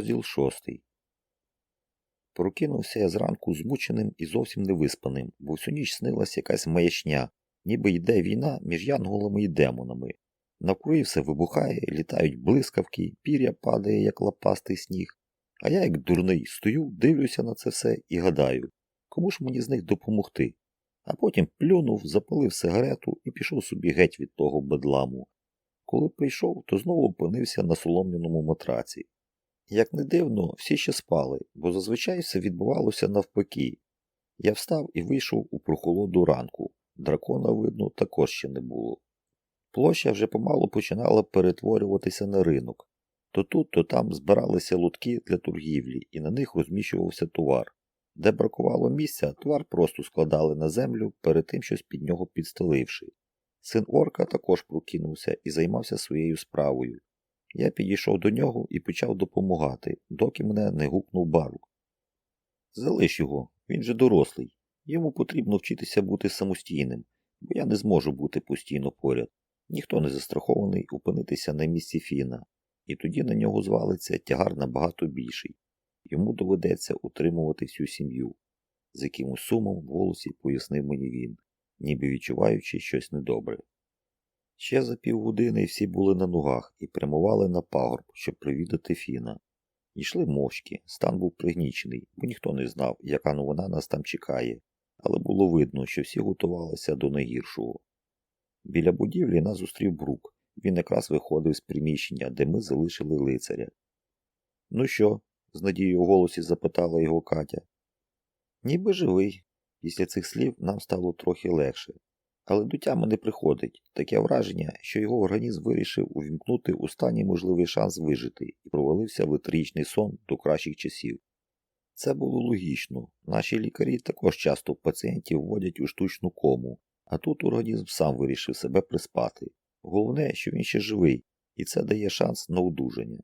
Розділ шостий. Прокинувся я зранку змученим і зовсім невиспаним, бо всю ніч снилась якась маячня, ніби йде війна між янголами і демонами. Навкруги все вибухає, літають блискавки, пір'я падає, як лопастий сніг. А я, як дурний, стою, дивлюся на це все і гадаю, кому ж мені з них допомогти. А потім плюнув, запалив сигарету і пішов собі геть від того бедламу. Коли прийшов, то знову опинився на солом'яному матраці. Як не дивно, всі ще спали, бо зазвичай все відбувалося навпаки. Я встав і вийшов у прохолоду ранку. Дракона, видно, також ще не було. Площа вже помалу починала перетворюватися на ринок. То тут, то там збиралися лотки для торгівлі, і на них розміщувався товар. Де бракувало місця, товар просто складали на землю, перед тим щось під нього підстеливши. Син орка також прокинувся і займався своєю справою. Я підійшов до нього і почав допомагати, доки мене не гукнув барук. Залиш його, він же дорослий. Йому потрібно вчитися бути самостійним, бо я не зможу бути постійно поряд. Ніхто не застрахований опинитися на місці Фіна, і тоді на нього звалиться тягар набагато більший. Йому доведеться утримувати всю сім'ю. З якимось сумом в голосі пояснив мені він, ніби відчуваючи щось недобре. Ще за півгодини всі були на ногах і прямували на пагорб, щоб привідати Фіна. Йшли мовчки, стан був пригнічений, бо ніхто не знав, яка новина нас там чекає, але було видно, що всі готувалися до найгіршого. Біля будівлі нас зустрів брук. Він якраз виходив з приміщення, де ми залишили лицаря. Ну що? з надією в голосі запитала його Катя. Ніби живий. Після цих слів нам стало трохи легше. Але до тями не приходить таке враження, що його організм вирішив увімкнути останній можливий шанс вижити і провалився в етрічний сон до кращих часів. Це було логічно. Наші лікарі також часто пацієнтів вводять у штучну кому, а тут організм сам вирішив себе приспати. Головне, що він ще живий, і це дає шанс на одужання.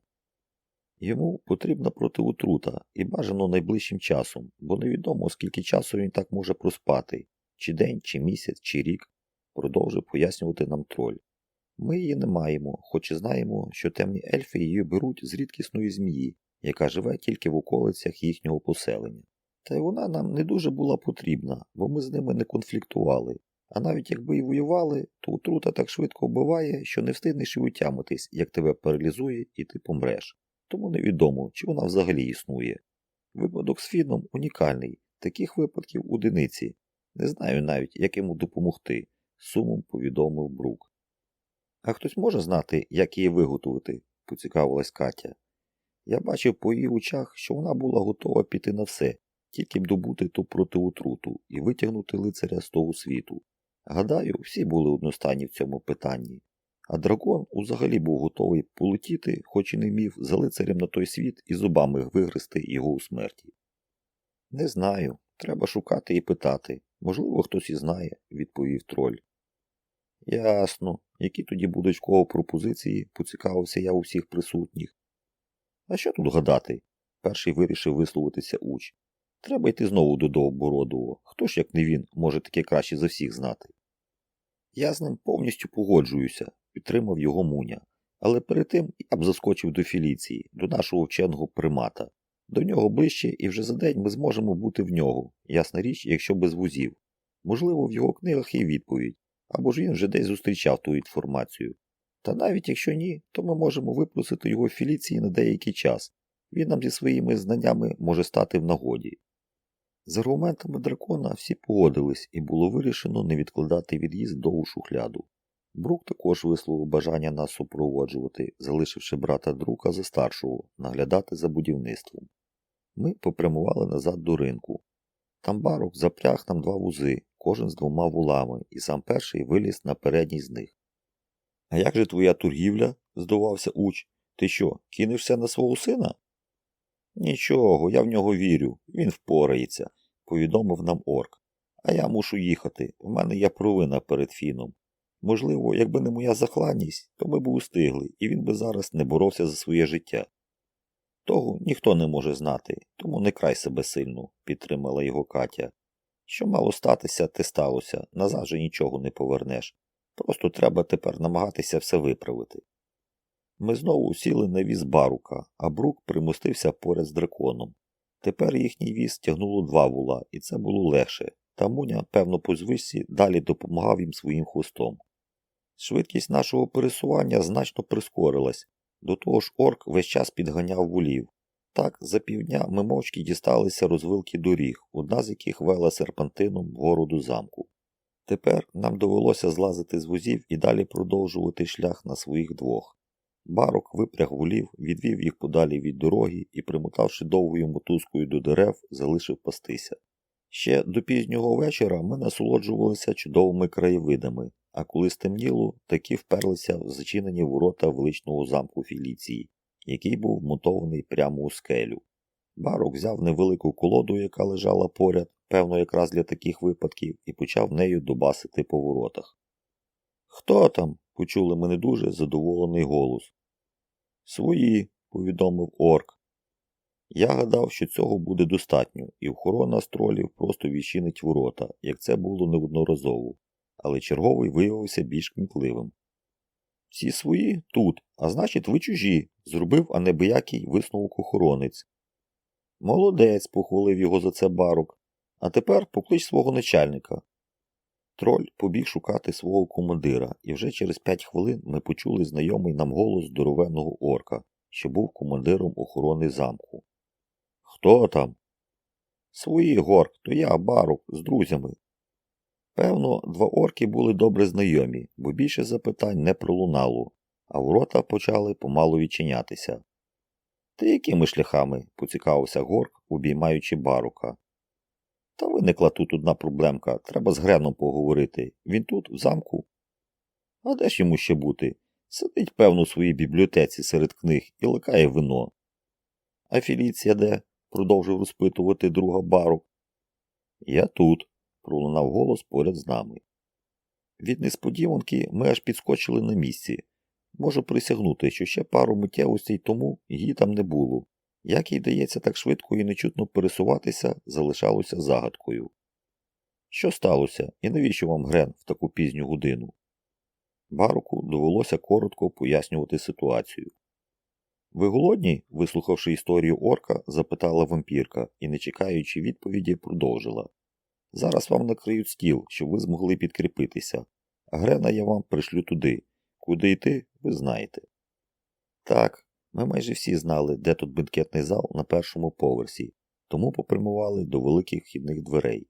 Йому потрібна протиутрута і бажано найближчим часом, бо невідомо, скільки часу він так може проспати чи день, чи місяць, чи рік, продовжив пояснювати нам троль. Ми її не маємо, хоч і знаємо, що темні ельфи її беруть з рідкісної змії, яка живе тільки в околицях їхнього поселення. Та й вона нам не дуже була потрібна, бо ми з ними не конфліктували. А навіть якби й воювали, то отрута так швидко вбиває, що не встигнеш і утямитись, як тебе паралізує і ти помреш. Тому невідомо, чи вона взагалі існує. Випадок з Фіном унікальний, таких випадків одиниці. Не знаю навіть, як йому допомогти, сумом повідомив Брук. А хтось може знати, як її виготовити? поцікавилась Катя. Я бачив по її очах, що вона була готова піти на все, тільки б добути ту протиутруту і витягнути лицаря з того світу. Гадаю, всі були одностайні в цьому питанні. А дракон взагалі був готовий полетіти, хоч і не міг за лицарем на той світ і зубами вигризти його у смерті. Не знаю, треба шукати і питати. Можливо, хтось і знає, відповів троль. Ясно, які тоді будуть в кого пропозиції, поцікавився я у всіх присутніх. А що тут гадати? Перший вирішив висловитися уч. Треба йти знову до Довбородового. Хто ж, як не він, може таке краще за всіх знати? Я з ним повністю погоджуюся, підтримав його Муня. Але перед тим я б заскочив до Філіції, до нашого вченого примата. До нього ближче, і вже за день ми зможемо бути в нього, ясна річ, якщо без вузів. Можливо, в його книгах є відповідь, або ж він вже десь зустрічав ту інформацію. Та навіть якщо ні, то ми можемо випросити його в Філіції на деякий час. Він нам зі своїми знаннями може стати в нагоді. З аргументами дракона всі погодились, і було вирішено не відкладати від'їзд до шухляду. Брук також висловив бажання нас супроводжувати, залишивши брата друка за старшого, наглядати за будівництвом. Ми попрямували назад до ринку. Там барок запряг нам два вузи, кожен з двома вулами, і сам перший виліз на передній з них. А як же твоя торгівля? здивався уч. Ти що, кинешся на свого сина? Нічого, я в нього вірю, він впорається, повідомив нам орк. А я мушу їхати. В мене є провина перед фіном. Можливо, якби не моя захланність, то ми б устигли, і він би зараз не боровся за своє життя. Того ніхто не може знати, тому не край себе сильно, підтримала його Катя. Що мало статися, те сталося, назад же нічого не повернеш. Просто треба тепер намагатися все виправити. Ми знову сіли на віз барука, а брук примостився поряд з драконом. Тепер їхній віз тягнуло два вула, і це було легше, та Муня, певно, по звичці далі допомагав їм своїм хвостом. Швидкість нашого пересування значно прискорилась, до того ж орк весь час підганяв вулів. Так, за півдня ми мовчки дісталися розвилки доріг, одна з яких вела серпантином вгору до замку. Тепер нам довелося злазити з вузів і далі продовжувати шлях на своїх двох. Барок випряг вулів, відвів їх подалі від дороги і, примотавши довгою мотузкою до дерев, залишив пастися. Ще до пізнього вечора ми насолоджувалися чудовими краєвидами, а коли стемніло, таки вперлися в зачинені ворота величного замку Філіції, який був вмонтований прямо у скелю. Барок взяв невелику колоду, яка лежала поряд, певно, якраз для таких випадків, і почав нею добасити по воротах. Хто там? почули ми не дуже задоволений голос. Свої, повідомив орк. Я гадав, що цього буде достатньо, і охорона з тролів просто відчинить ворота, як це було неодноразово, але черговий виявився більш кмітливим. Всі свої тут, а значить, ви чужі, зробив анебиякий висновок охоронець. Молодець, похвалив його за це барок. А тепер поклич свого начальника. Троль побіг шукати свого командира, і вже через п'ять хвилин ми почули знайомий нам голос здоровенного орка, що був командиром охорони замку. Хто там? Свої горк, то я, барок, з друзями. Певно, два орки були добре знайомі, бо більше запитань не пролунало, а ворота почали помалу відчинятися. Ти якими шляхами? поцікавився горк, обіймаючи барука. Та виникла тут одна проблемка, треба з Греном поговорити. Він тут, в замку. А де ж йому ще бути? Сидить, певно, у своїй бібліотеці серед книг і ликає вино. А Філіція де? продовжив розпитувати друга барук. Я тут, пролунав голос поряд з нами. Від несподіванки ми аж підскочили на місці. Можу присягнути, що ще пару миттєвостей тому її там не було. Як їй дається так швидко і нечутно пересуватися, залишалося загадкою. Що сталося і навіщо вам Грен в таку пізню годину? Бароку довелося коротко пояснювати ситуацію. Ви голодні? вислухавши історію орка, запитала вампірка і, не чекаючи відповіді, продовжила. Зараз вам накриють стіл, щоб ви змогли підкріпитися, Грена я вам пришлю туди. Куди йти, ви знаєте. Так, ми майже всі знали, де тут бенкетний зал на першому поверсі, тому попрямували до великих вхідних дверей.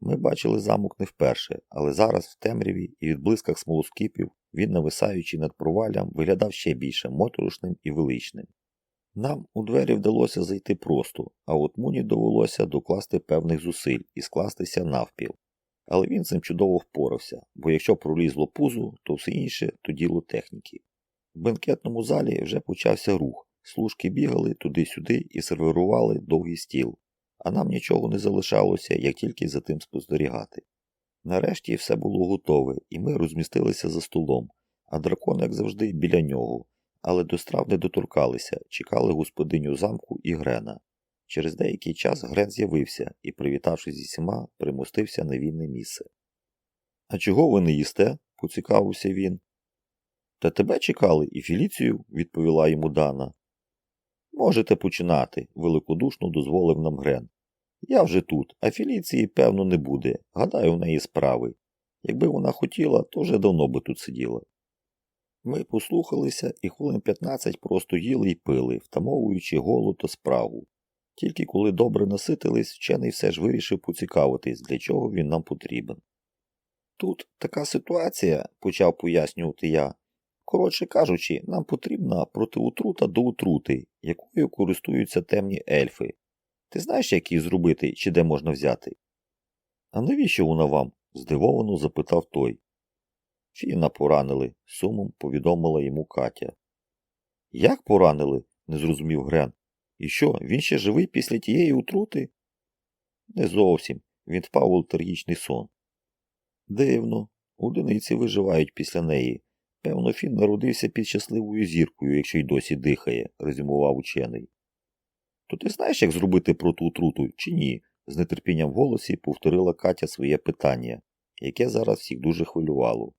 Ми бачили замок не вперше, але зараз в темряві і від блисках смолоскипів він, нависаючи над провалям, виглядав ще більше моторошним і величним. Нам у двері вдалося зайти просто, а от Муні довелося докласти певних зусиль і скластися навпіл. Але він цим чудово впорався, бо якщо пролізло пузо, то все інше то діло техніки. В бенкетному залі вже почався рух, служки бігали туди-сюди і сервірували довгий стіл, а нам нічого не залишалося, як тільки за тим спостерігати. Нарешті все було готове, і ми розмістилися за столом, а дракон, як завжди, біля нього, але до страв не доторкалися, чекали господиню замку і Грена. Через деякий час Грен з'явився і, привітавшись зі всіма, примостився на вільне місце. А чого ви не їсте? поцікавився він. Та тебе чекали і Філіцію, відповіла йому Дана. Можете починати, великодушно дозволив нам Грен. Я вже тут, а Філіції, певно, не буде. Гадаю, в неї справи. Якби вона хотіла, то вже давно би тут сиділа. Ми послухалися і хвилин 15 просто їли й пили, втамовуючи голод та спрагу. Тільки коли добре наситились, вчений все ж вирішив поцікавитись, для чого він нам потрібен. Тут така ситуація, почав пояснювати я. Коротше кажучи, нам потрібна протиутрута до утрути, якою користуються темні ельфи. Ти знаєш, як її зробити чи де можна взяти? А навіщо вона вам? здивовано запитав той. Фіна поранили, сумом повідомила йому Катя. Як поранили? не зрозумів Грен. І що, він ще живий після тієї утрути? Не зовсім. Він впав у летаргічний сон. Дивно, одиниці виживають після неї. Певно, Фін народився під щасливою зіркою, якщо й досі дихає, резюмував учений. То ти знаєш, як зробити протиутруту, чи ні? з нетерпінням в голосі повторила Катя своє питання, яке зараз всіх дуже хвилювало.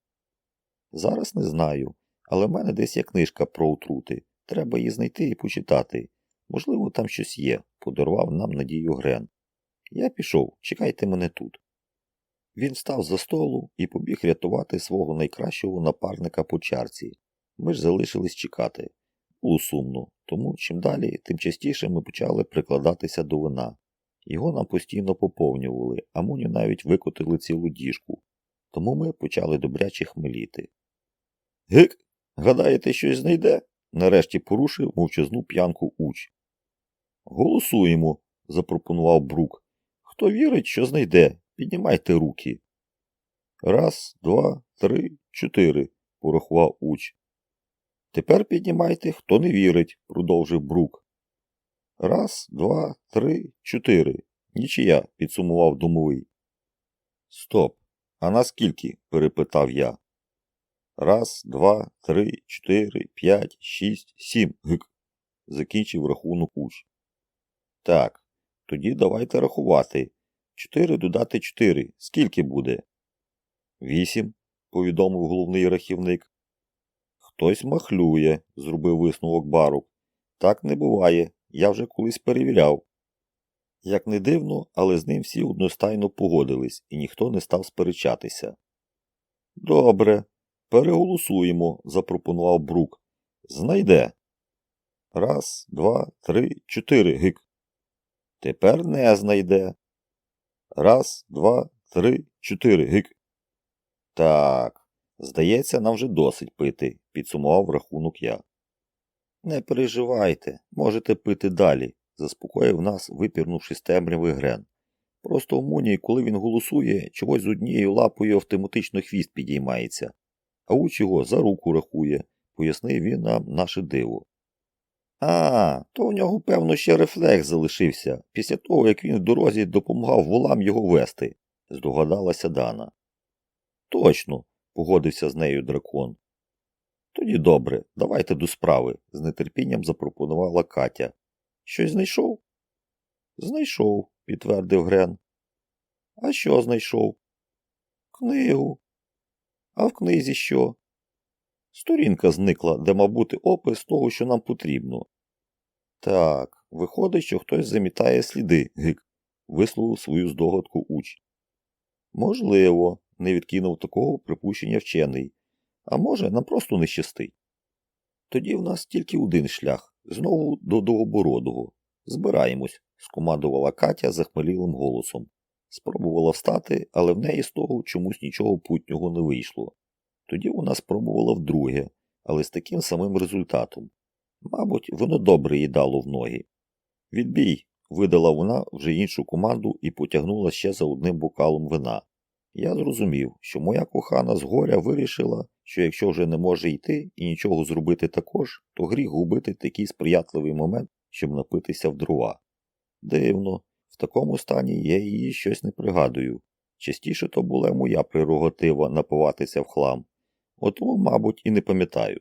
Зараз не знаю, Але в мене десь є книжка про отрути. Треба її знайти і почитати. Можливо, там щось є, подарував нам надію Грен. Я пішов, чекайте мене тут. Він став за столу і побіг рятувати свого найкращого напарника по чарці. Ми ж залишились чекати. Було сумно, тому чим далі, тим частіше ми почали прикладатися до вина. Його нам постійно поповнювали, а Муню навіть викотили цілу діжку. Тому ми почали добряче хмеліти. Гик, гадаєте, щось знайде? нарешті порушив мовчазну п'янку уч. Голосуємо, запропонував Брук. Хто вірить, що знайде, піднімайте руки. Раз, два, три, чотири, порахував уч. Тепер піднімайте, хто не вірить, продовжив Брук. Раз, два, три, чотири. Нічия, підсумував домовий. Стоп. А наскільки? перепитав я. Раз, два, три, чотири, п'ять, шість, сім. Гик. Закінчив рахунок уч. Так, тоді давайте рахувати. Чотири додати чотири. Скільки буде? Вісім, повідомив головний рахівник. Хтось махлює, зробив висновок барук. Так не буває, я вже колись перевіряв. Як не дивно, але з ним всі одностайно погодились, і ніхто не став сперечатися. Добре, переголосуємо, запропонував Брук. Знайде. Раз, два, три, чотири гик. Тепер не знайде. Раз, два, три, чотири гик. Так, здається, нам вже досить пити, підсумував рахунок я. Не переживайте, можете пити далі, заспокоїв нас, випірнувши з темряви Грен. Просто у Муні, коли він голосує, чогось з однією лапою автоматично хвіст підіймається, а уч його за руку рахує, пояснив він нам наше диво. А, то у нього, певно, ще рефлекс залишився, після того, як він в дорозі допомагав волам його вести, здогадалася Дана. Точно, погодився з нею дракон. Тоді добре, давайте до справи, з нетерпінням запропонувала Катя. Щось знайшов? Знайшов, підтвердив Грен. А що знайшов? Книгу. А в книзі що? Сторінка зникла, де мав бути опис того, що нам потрібно. Так, виходить, що хтось замітає сліди, гик, висловив свою здогадку уч. Можливо, не відкинув такого припущення вчений, а може, нам просто не щастить. Тоді в нас тільки один шлях знову до Довгобородого. Збираємось, скомандувала Катя захмелілим голосом. Спробувала встати, але в неї з того чомусь нічого путнього не вийшло. Тоді вона спробувала вдруге, але з таким самим результатом. Мабуть, воно добре їй дало в ноги. Відбій, видала вона вже іншу команду і потягнула ще за одним бокалом вина. Я зрозумів, що моя кохана з горя вирішила, що якщо вже не може йти і нічого зробити також, то гріх губити такий сприятливий момент, щоб напитися в дрова. Дивно, такому стані я її щось не пригадую. Частіше то була моя прерогатива напиватися в хлам, Отому, мабуть, і не пам'ятаю.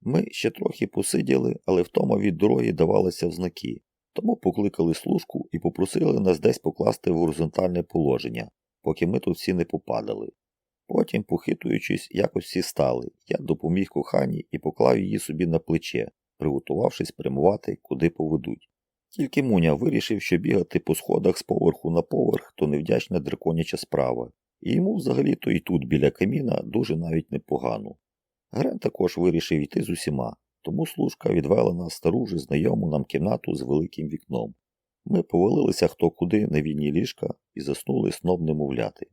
Ми ще трохи посиділи, але втома від дороги давалася в знаки, тому покликали служку і попросили нас десь покласти в горизонтальне положення, поки ми тут всі не попадали. Потім, похитуючись, якось всі стали, я допоміг коханій і поклав її собі на плече, приготувавшись прямувати, куди поведуть. Тільки Муня вирішив, що бігати по сходах з поверху на поверх то невдячна драконяча справа, і йому взагалі-то і тут біля каміна дуже навіть непогано. Грен також вирішив йти з усіма, тому служка відвела нас стару вже знайому нам кімнату з великим вікном. Ми повалилися хто куди на вільні ліжка і заснули сном немовляти.